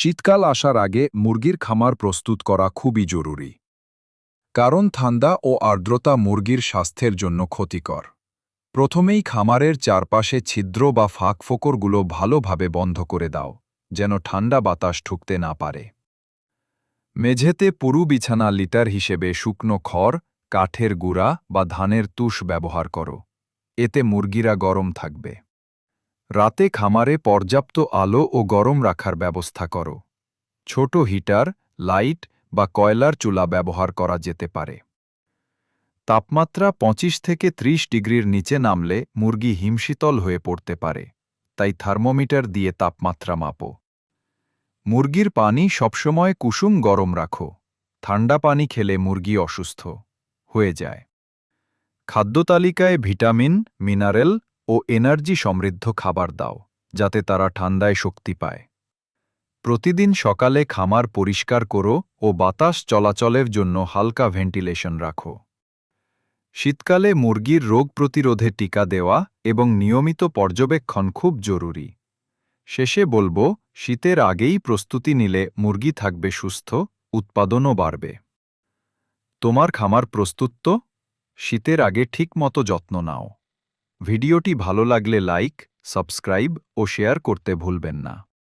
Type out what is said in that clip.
শীতকাল আসার আগে মুরগির খামার প্রস্তুত করা খুবই জরুরি। কারণ ঠান্ডা ও আর্দ্রতা মুরগির স্বাস্থ্যের জন্য ক্ষতিকর। প্রথমেই খামারের চারপাশে ছিদ্র বা ফাঁক ফোকরগুলো ভালোভাবে বন্ধ করে দাও, যেন ঠান্ডা বাতাস ঢুকতে না পারে। মেঝেতে পুরু বিছানা লিটার হিসেবে শুকনো খড়, কাঠের গুড়া বা ধানের তুষ ব্যবহার করো। এতে মুরগিরা গরম থাকবে। রাতে খামারে পর্যাপ্ত আলো ও গরম রাখার ব্যবস্থা করো। ছোট হিটার, লাইট বা কয়লার চুলা ব্যবহার করা যেতে পারে। তাপমাত্রা ২৫ থেকে ৩০ ডিগ্রির নিচে নামলে মুরগি হিমশীতল হয়ে পড়তে পারে, তাই থার্মোমিটার দিয়ে তাপমাত্রা মাপো। মুরগির পানি সবসময় কুসুম গরম রাখো। ঠান্ডা পানি খেলে মুরগি অসুস্থ হয়ে যায়। খাদ্য তালিকায় ভিটামিন, মিনারেল ও এনার্জি সমৃদ্ধ খাবার দাও, যাতে তারা ঠান্ডায় শক্তি পায়। প্রতিদিন সকালে খামার পরিষ্কার করো ও বাতাস চলাচলের জন্য হালকা ভেন্টিলেশন রাখো। শীতকালে মুরগির রোগ প্রতিরোধে টিকা দেওয়া এবং নিয়মিত পর্যবেক্ষণ খুব জরুরি। শেষে বলব, শীতের আগেই প্রস্তুতি নিলে মুরগি থাকবে সুস্থ, উৎপাদনও বাড়বে। তোমার খামার প্রস্তুত তো? শীতের আগে ঠিকমতো যত্ন নাও। ভিডিওটি ভালো লাগলে লাইক সাবস্ক্রাইব ও শেয়ার করতে ভুলবেন না।